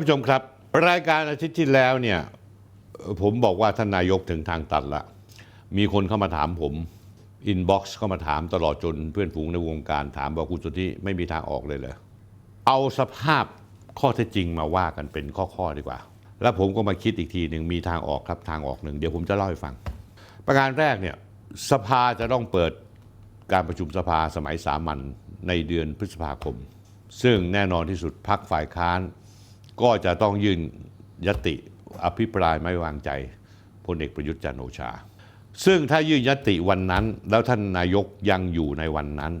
านผู้ชมครับ รายการอาทิตย์ที่แล้วเนี่ย ผมบอกว่าท่านนายกถึงทางตัดละ มีคนเข้ามาถามผมอินบ็อกซ์เข้ามาถามตลอดจนเพื่อนฝูงในวงการถามว่าคุณสุทธิไม่มีทางออกเลยเหรอเอาสภาพข้อเท็จจริงมาว่ากันเป็นข้อๆดีกว่า แล้วผมก็มาคิดอีกทีหนึ่งมีทางออกครับทางออกหนึ่งเดี๋ยวผมจะเล่าให้ฟัง ประการแรกเนี่ยสภาจะต้องเปิดการประชุมสภาสมัยสามัญในเดือนพฤษภาคม ซึ่งแน่นอนที่สุดพักฝ่ายค้าน ก็จะต้องยื่นยติอภิปรายไม่ไว้วางใจพลเอกประยุทธ์จันโอชา ซึ่งถ้ายื่นยติวันนั้น แล้วท่านนายกยังอยู่ในวันนั้น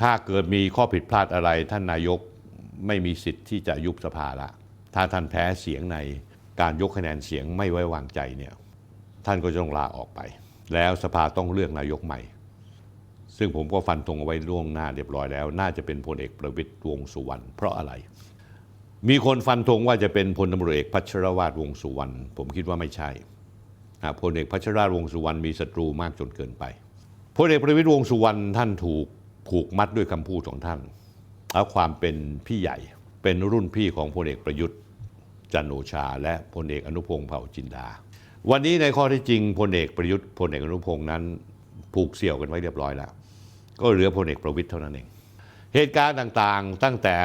ถ้าเกิดมีข้อผิดพลาดอะไร ท่านนายกไม่มีสิทธิ์ที่จะยุบสภาละ ถ้าท่านแพ้เสียงในการยกคะแนนเสียงไม่ไว้วางใจเนี่ยท่านก็จะต้องลาออกไป แล้วสภาต้องเลือกนายกใหม่ ซึ่งผมก็ฟันธงเอาไว้ล่วงหน้าเรียบร้อยแล้ว น่าจะเป็นพลเอกประวิตยวงสุวรรณเพราะอะไร มีคนฟันธงว่าจะเป็นพลตำรวจเอกพัชรวาทวงสุวรรณผมคิดว่าไม่ใช่พลเอกพัชรวาทวงสุวรรณมีศัตรูมากจนเกินไปพลเอกประวิตยวงสุวรรณท่านถูกผูกมัดด้วยคำพูดของท่านและความเป็นพี่ใหญ่เป็นรุ่นพี่ของพลเอกประยุทธ์จันโอชา และพลเอกอนุพงศ์เผ่าจินดา วันนี้ในข้อที่จริงพลเอกประยุทธ์พลเอกอนุพงศ์นั้นผูกเสี่ยวกันไว้เรียบร้อยแล้ว ก็เหลือพลเอกประวิทย์เท่านั้นเอง เหตุการณ์ต่างๆตั้งแต่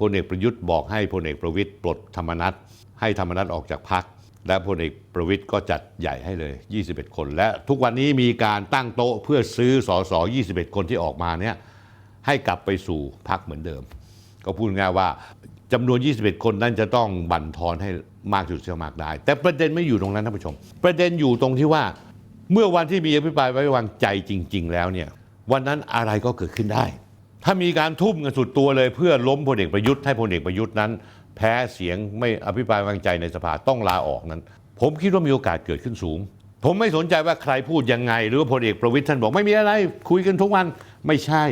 พลเอกประยุทธ์บอกให้พลเอกประวิทย์ปลดธรรมนัตให้ธรรมนัตออกจากพักและพลเอกประวิทย์ก็จัดใหญ่ให้เลย 21 คน และทุกวันนี้มีการตั้งโต๊ะเพื่อซื้อสอสอ21 คนที่ออกมาเนี่ยให้กลับไปสู่พักเหมือนเดิม ก็พูดง่ายว่าจำนวน 21 คนนั้นจะต้องบั่นทอนให้มากที่สุดเท่ามากได้ แต่ประเด็นไม่อยู่ตรงนั้นท่านผู้ชม ประเด็นอยู่ตรงที่ว่าเมื่อวันที่มีอภิปรายไว้วางใจจริง ๆ แล้วเนี่ยวันนั้นอะไรก็เกิดขึ้นได้ ถ้ามีการทุ่มกันสุดตัวเลยเพื่อล้มพลเอกประยุทธ์ให้พลเอกประยุทธ์นั้น แพ้เสียงไม่อภิปรายไว้วางใจในสภาต้องลาออกนั้น ผมคิดว่ามีโอกาสเกิดขึ้นสูง ผมไม่สนใจว่าใครพูดยังไง หรือว่าพลเอกประวิทย์ท่านบอกไม่มีอะไร คุยกันทุกวันไม่ใช่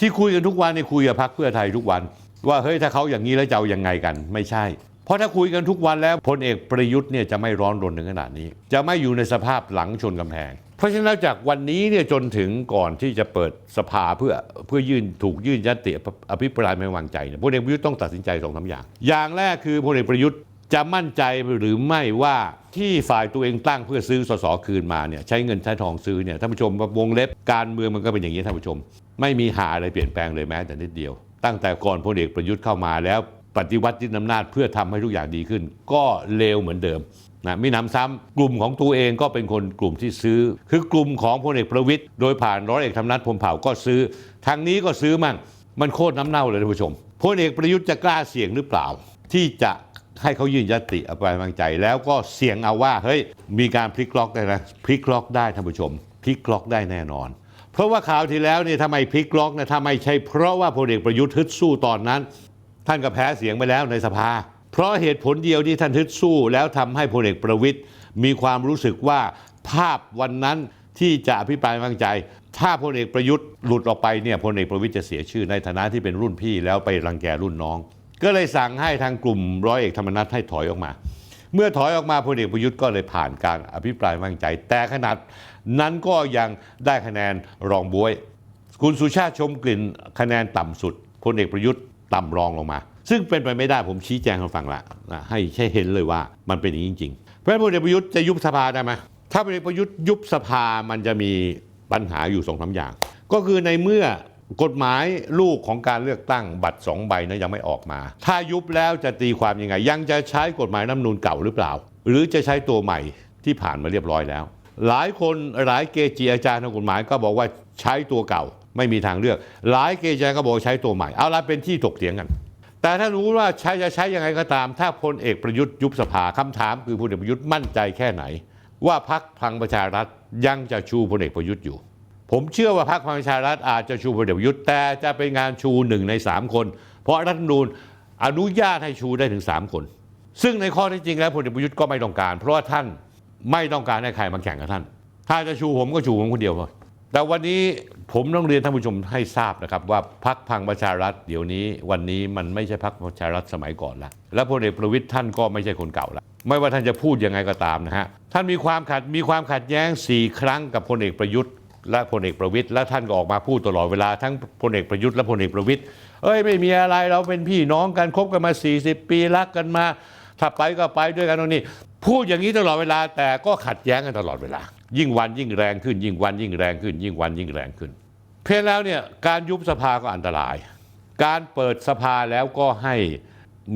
ที่คุยกันทุกวันนี่คุยกับพรรคเพื่อไทยทุกวัน ว่าเฮ้ยถ้าเขาอย่างนี้แล้วจะเอายังไงกันไม่ใช่ เพราะถ้าคุยกันทุกวันแล้วพลเอกประยุทธ์เนี่ยจะไม่ร้อนรนถึงขนาดนี้ จะไม่อยู่ในสภาพหลังชนกำแพง เพราะฉะนั้นจากวันนี้เนี่ยจนถึงก่อนที่จะเปิดสภาเพื่อเพื่อยื่นถูกยื่นยติอภิปรายไม่ไว้วางใจเนี่ยพลเอกประยุทธ์ต้องตัดสินใจสองสามอย่าง อย่างแรกคือพลเอกประยุทธ์จะมั่นใจหรือไม่ว่าที่ฝ่ายตัวเองตั้งเพื่อซื้อสสคืนมาเนี่ยใช้เงินใช้ทองซื้อเนี่ยท่านผู้ชมวงเล็บการเมืองมันก็เป็นอย่างนี้ท่านผู้ชม ไม่มีหาอะไรเปลี่ยนแปลงเลยแม้แต่นิดเดียว ตั้งแต่ก่อนพลเอกประยุทธ์เข้ามาแล้วปฏิวัติยึดอำนาจเพื่อทำให้ทุกอย่างดีขึ้น ก็เลวเหมือนเดิม นะมีหนำซ้ำกลุ่มของตัวเองก็เป็นคนกลุ่มที่ซื้อ คือกลุ่มของพลเอกประวิตยโดยผ่านร้อยเอกธรรมนัฐพมเผ่าก็ซื้อ ทางนี้ก็ซื้อมั่งมันโคตรน้ำเน่าเลยท่านผู้ชมพลเอกประยุทธ์จะกล้าเสี่ยงหรือเปล่า ที่จะให้เขายื่นยติอภิปรายไม่ไว้วางใจ แล้วก็เสี่ยงเอาว่าเฮ้ยมีการพลิกล็อกได้นะพลิกล็อกได้ท่านผู้ชมพลิกล็อกได้แน่นอน เพราะว่าข่าวที่แล้วเนี่ยทำไมพลิกล็อกนะถ้าไมใช่เพราะว่าพลเอกประยุทธ์ฮึดสู้ตอนนั้น ท่านก็แพ้เสียงไปแล้วในสภา เพราะเหตุผลเดียวที่ท่านฮึดสู้ แล้วทำให้พลเอกประวิตยมีความรู้สึกว่าภาพวันนั้นที่จะอภิปรายไม่วางใจ ถ้าพลเอกประยุทธ์หลุดออกไปเนี่ยพลเอกประวิตยจะเสียชื่อในฐานะที่เป็นรุ่นพี่แล้วไปรังแกรุ่นน้อง ก็เลยสั่งให้ทางกลุ่มร้อยเอกธรรมนัฐให้ถอยออกมา เมื่อถอยออกมาพลเอกประยุทธ์ก็เลยผ่านการอภิปรายไม่วางใจ แต่ขนาดนั้นก็ยังได้คะแนนรองบวย คุณสุชาติชมกลิ่นคะแนนต่ำสุดพลเอกประยุทธ์ต่ำรองลงมา ซึ่งเป็นไปไม่ได้ผมชี้แจงให้ฟังละให้ใช่เห็นเลยว่ามันเป็นอย่างนี้จริงๆเพราะฉะนั้นพลเอกประยุทธ์จะยุบสภาได้ไหมถ้าพลเอกประยุทธ์ยุบสภามันจะมีปัญหาอยู่สองสาอย่าง ก็คือในเมื่อกฎหมายลูกของการเลือกตั้งบัตรสองใบนั้นยังไม่ออกมา ถ้ายุบแล้วจะตีความยังไง ยังจะใช้กฎหมายน้ำนูนเก่าหรือเปล่า หรือจะใช้ตัวใหม่ที่ผ่านมาเรียบร้อยแล้ว หลายคนหลายเกจิอาจารย์ทางกฎหมายก็บอกว่าใช้ตัวเก่าไม่มีทางเลือก หลายเกจิอาจารย์ก็บอกใช้ตัวใหม่ เอาละเป็นที่ถกเถียงกัน แต่ถ้ารู้ว่าใช้จะใช้ยังไงก็ตาม ถ้าพลเอกประยุทธ์ยุบสภาคำถามคือพลเอกประยุทธ์มั่นใจแค่ไหน ว่าพักพังประชารัฐยังจะชูพลเอกประยุทธ์อยู่ ผมเชื่อว่าพรรคพลังประชารัฐอาจจะชูพลเอกประยุทธ์แต่จะเป็นงานชูหนึ่งในสามคน เพราะรัฐธรรมนูญอนุญาตให้ชูได้ถึงสามคน ซึ่งในข้อที่จริงแล้วพลเอกประยุทธ์ก็ไม่ต้องการ เพราะว่าท่านไม่ต้องการให้ใครมาแข่งกับท่าน ถ้าจะชูผมก็ชูผมคนเดียวพอ แต่วันนี้ผมต้องเรียนท่านผู้ชมให้ทราบนะครับ ว่าพรรคพังประชารัฐเดี๋ยวนี้วันนี้มันไม่ใช่พรรคประชารัฐสมัยก่อนแล้วและพลเอกประวิทย์ท่านก็ไม่ใช่คนเก่าแล้วไม่ว่าท่านจะพูดยังไงก็ตามนะฮะท่านมีความขัดมีความขัดแย้งสี่ครั้งกับพลเอกประยุทธ์และพลเอกประวิตยและท่านก็ออกมาพูดตลอดเวลาทั้งพลเอกประยุทธ์และพลเอกประวิตยเอ้ยไม่มีอะไรเราเป็นพี่น้องกันคบกันมา 40 ปีรักกันมาถ้าไปก็ไปด้วยกันตรงนี้ พูดอย่างนี้ตลอดเวลาแต่ก็ขัดแย้งกันตลอดเวลา ยิ่งวันยิ่งแรงขึ้น ยิ่งวันยิ่งแรงขึ้น ยิ่งวันยิ่งแรงขึ้น เพียงแล้วเนี่ยการยุบสภาก็อันตราย การเปิดสภาแล้วก็ให้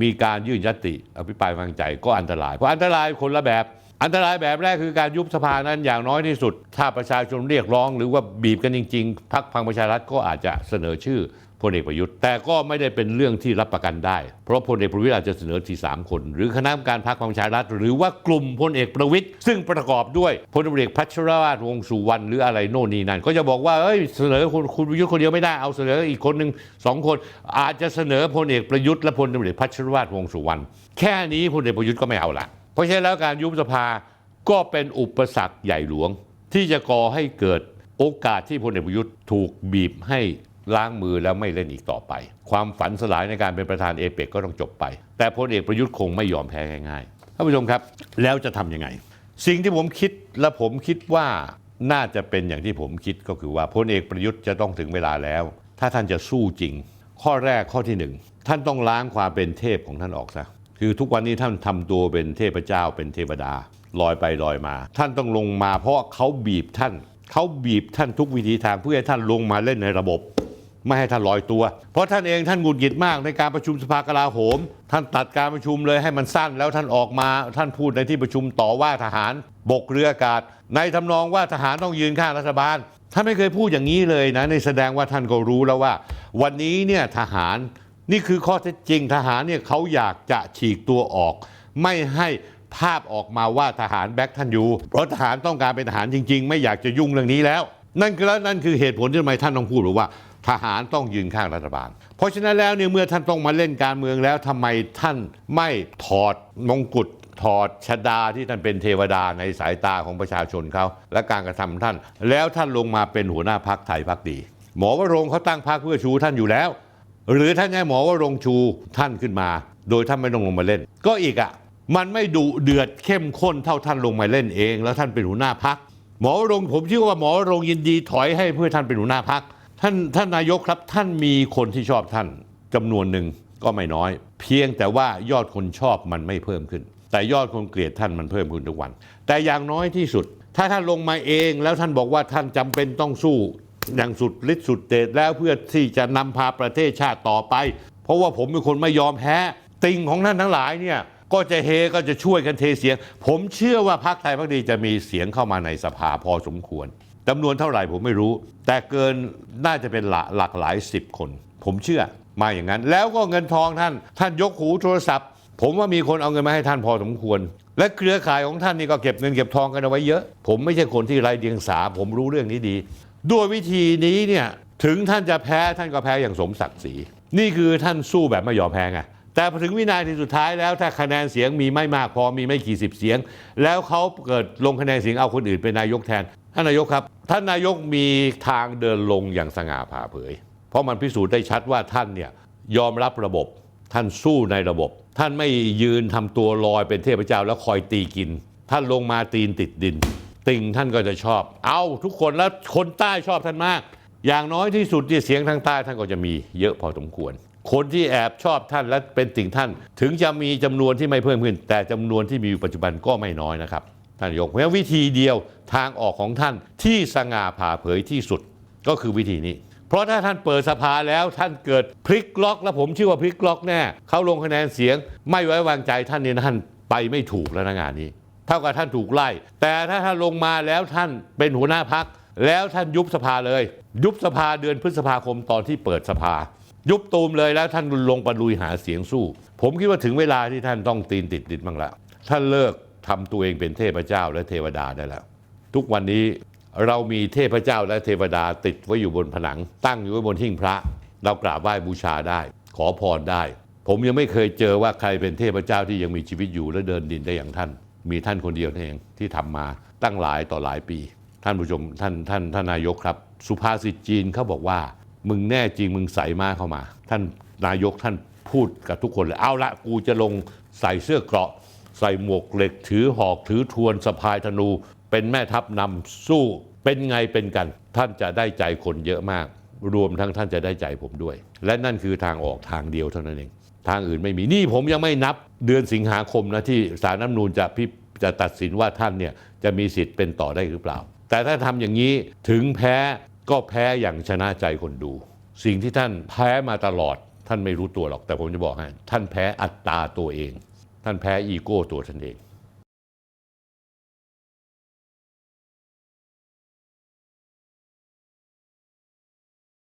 มีการยื่นยติอภิปรายไม่ไว้วางใจก็อันตราย เพราะอันตรายคนละแบบ อันตรายแบบแรกคือการยุบสภานั้นอย่างน้อยที่สุด ถ้าประชาชนเรียกร้องหรือว่าบีบกันจริง ๆพรรคพังประชารัฐก็อาจจะเสนอชื่อพลเอกประยุทธ์แต่ก็ไม่ได้เป็นเรื่องที่รับประกันได้ เพราะพลเอกประวิตยอาจจะเสนอทีสามคน หรือคณะกรรมการพรรคพังประชารัฐหรือว่ากลุ่มพลเอกประวิตยซึ่งประกอบด้วยพลเอกพัชรวาทวงษ์สุวรรณหรืออะไรโน่นนี่นั่นก็จะบอกว่าเอ้ยเสนอคุณคุณประยุทธ์คนเดียวไม่ได้เอาเสนออีกคนหนึ่งสองคน อาจจะเสนอพลเอกประยุทธ์และพลเอกพัชรวาทวงษ์สุวรรณแค่นี้พลเอกประยุทธ์ก็ไม่เอาละ ราะฉะนั้นแล้วการยุบสภาก็เป็นอุปสรรคใหญ่หลวง ที่จะก่อให้เกิดโอกาสที่พลเอกประยุทธ์ถูกบีบให้ล้างมือแล้วไม่เล่นอีกต่อไป ความฝันสลายในการเป็นประธานเอเปกก็ต้องจบไป แต่พลเอกประยุทธ์คงไม่ยอมแพ้ง่ายๆท่านผู้ชมครับ แล้วจะทำยังไง สิ่งที่ผมคิดและผมคิดว่าน่าจะเป็นอย่างที่ผมคิดก็คือว่าพลเอกประยุทธ์จะต้องถึงเวลาแล้ว ถ้าท่านจะสู้จริง ข้อแรกข้อที่หนึ่งท่านต้องล้างความเป็นเทพของท่านออกซะ คือทุกวันนี้ท่านทำตัวเป็นเทพเจ้าเป็นเทวดาลอยไปลอยมา ท่านต้องลงมาเพราะเขาบีบท่านเขาบีบท่านทุกวิธีทางเพื่อให้ท่านลงมาเล่นในระบบ ไม่ให้ท่านลอยตัว เพราะท่านเองท่านหงุดหงิดมากในการประชุมสภากลาโหม ท่านตัดการประชุมเลยให้มันสั้นแล้วท่านออกมา ท่านพูดในที่ประชุมต่อว่าทหารบกเรืออากาศ ในทำนองว่าทหารต้องยืนข้างรัฐบาลท่านไม่เคยพูดอย่างนี้เลยนะในแสดงว่าท่านก็รู้แล้วว่า วันนี้เนี่ยทหาร นี่คือข้อเท็จจริงทหารเนี่ยเขาอยากจะฉีกตัวออก ไม่ให้ภาพออกมาว่าทหารแบ็คท่านอยู่เพราะทหารต้องการเป็นทหารจริง ๆ ไม่อยากจะยุ่งเรื่องนี้แล้ว นั่นคือแล้วนั่นคือเหตุผลที่ทำไมท่านต้องพูดหรือว่า ทหารต้องยืนข้างรัฐบาล เพราะฉะนั้นแล้วเนี่ยเมื่อท่านต้องมาเล่นการเมืองแล้วทำไมท่านไม่ถอดมงกุฎถอดชดาที่ท่านเป็นเทวดาในสายตาของประชาชนเขาและการกระทำท่าน แล้วท่านลงมาเป็นหัวหน้าพักไทยพักดี หมอวรงค์เขาตั้งพักเพื่อชูท่านอยู่แล้ว หรือท่านให้หมอว่ารงชูท่านขึ้นมา โดยท่านไม่ต้องลงมาเล่น ก็อีกอะมันไม่ดุเดือดเข้มข้นเท่าท่านลงมาเล่นเอง แล้วท่านเป็นหัวหน้าพักหมอวรงผมเชื่อว่าหมอวรงยินดีถอยให้เพื่อท่านเป็นหัวหน้าพักท่านท่านนายกครับท่านมีคนที่ชอบท่านจำนวนหนึ่งก็ไม่น้อย เพียงแต่ว่ายอดคนชอบมันไม่เพิ่มขึ้น แต่ยอดคนเกลียดท่านมันเพิ่มขึ้นทุกวัน แต่อย่างน้อยที่สุด ถ้าท่านลงมาเองแล้วท่านบอกว่าท่านจำเป็นต้องสู้ อย่างสุดฤทธิ์สุดเดชแล้วเพื่อที่จะนำพาประเทศชาติต่อไป เพราะว่าผมเป็นคนไม่ยอมแพ้ติ่งของท่านทั้งหลายเนี่ยก็จะเฮก็จะช่วยกันเทเสียง ผมเชื่อว่าพรรคไทยพักดีจะมีเสียงเข้ามาในสภาพอสมควรจำนวนเท่าไหร่ผมไม่รู้ แต่เกินน่าจะเป็นหลักหลักหลายสิบคน ผมเชื่อมาอย่างนั้น แล้วก็เงินทองท่าน ท่านยกหูโทรศัพท์ ผมว่ามีคนเอาเงินมาให้ท่านพอสมควร และเครือข่ายของท่านนี่ก็เก็บเงินเก็บทองกันเอาไว้เยอะ ผมไม่ใช่คนที่ไร้เดียงสา ผมรู้เรื่องนี้ดี ด้วยวิธีนี้เนี่ยถึงท่านจะแพ้ท่านก็แพ้อย่างสมศักดิ์ศรีนี่คือท่านสู้แบบไม่ยอมแพ้ไงแต่พอถึงวินาทีสุดท้ายแล้วถ้าคะแนนเสียงมีไม่มากพอมีไม่กี่สิบเสียง แล้วเขาเกิดลงคะแนนเสียงเอาคนอื่นเป็นนายกแทนท่านนายกครับ ท่านนายกมีทางเดินลงอย่างสง่าผ่าเผย เพราะมันพิสูจน์ได้ชัดว่าท่านเนี่ยยอมรับระบบ ท่านสู้ในระบบ ท่านไม่ยืนทำตัวลอยเป็นเทพเจ้าแล้วคอยตีกิน ท่านลงมาตีนติดดิน ติ่งท่านก็จะชอบ เอาทุกคนแล้วคนใต้ชอบท่านมาก อย่างน้อยที่สุดที่เสียงทางใต้ท่านก็จะมีเยอะพอสมควร คนที่แอบชอบท่านและเป็นติ่งท่าน ถึงจะมีจำนวนที่ไม่เพิ่มขึ้น แต่จำนวนที่มีอยู่ปัจจุบันก็ไม่น้อยนะครับท่านนายกเพราะวิธีเดียวทางออกของท่านที่สง่าผ่าเผยที่สุดก็คือวิธีนี้ เพราะถ้าท่านเปิดสภาแล้วท่านเกิดพลิกล็อก และผมเชื่อว่าพลิกล็อกแน่เขาลงคะแนนเสียง ไม่ไว้วางใจท่านเนี่ยท่านไปไม่ถูกแล้วนะงานนี้ เท่ากับท่านถูกไล่ แต่ถ้าท่านลงมาแล้วท่านเป็นหัวหน้าพัก แล้วท่านยุบสภาเลย ยุบสภาเดือนพฤษภาคมตอนที่เปิดสภา ยุบตูมเลยแล้วท่านลงประลุยหาเสียงสู้ ผมคิดว่าถึงเวลาที่ท่านต้องตีนติดดินบ้างละท่านเลิกทำตัวเองเป็นเทพเจ้าและเทวดาได้แล้ว ทุกวันนี้เรามีเทพเจ้าและเทวดาติดไว้อยู่บนผนัง ตั้งอยู่ไว้บนหิ้งพระ เรากราบไหว้บูชาได้ ขอพรได้ ผมยังไม่เคยเจอว่าใครเป็นเทพเจ้าที่ยังมีชีวิตอยู่และเดินดินได้อย่างท่าน มีท่านคนเดียวนั่นเองที่ทำมาตั้งหลายต่อหลายปี ท่านผู้ชมท่านท่านท่านนายกครับ สุภาษิตจีนเขาบอกว่า มึงแน่จริงมึงใส่มาเข้ามา ท่านนายกท่านพูดกับทุกคนเลยเอาละกูจะลงใส่เสื้อเกราะ ใส่หมวกเหล็กถือหอกถือทวนสะพายธนู เป็นแม่ทัพนำสู้เป็นไงเป็นกัน ท่านจะได้ใจคนเยอะมาก รวมทั้งท่านจะได้ใจผมด้วย และนั่นคือทางออกทางเดียวเท่านั้นเอง ทางอื่นไม่มีนี่ผมยังไม่นับ เดือนสิงหาคมนะที่สารน้ำนูนจะพิจะตัดสินว่าท่านเนี่ยจะมีสิทธิ์เป็นต่อได้หรือเปล่า แต่ถ้าทำอย่างนี้ถึงแพ้ก็แพ้อย่างชนะใจคนดู สิ่งที่ท่านแพ้มาตลอด ท่านไม่รู้ตัวหรอกแต่ผมจะบอกให้ท่านแพ้อัตตาตัวเอง ท่านแพ้อีโก้ตัวท่านเอง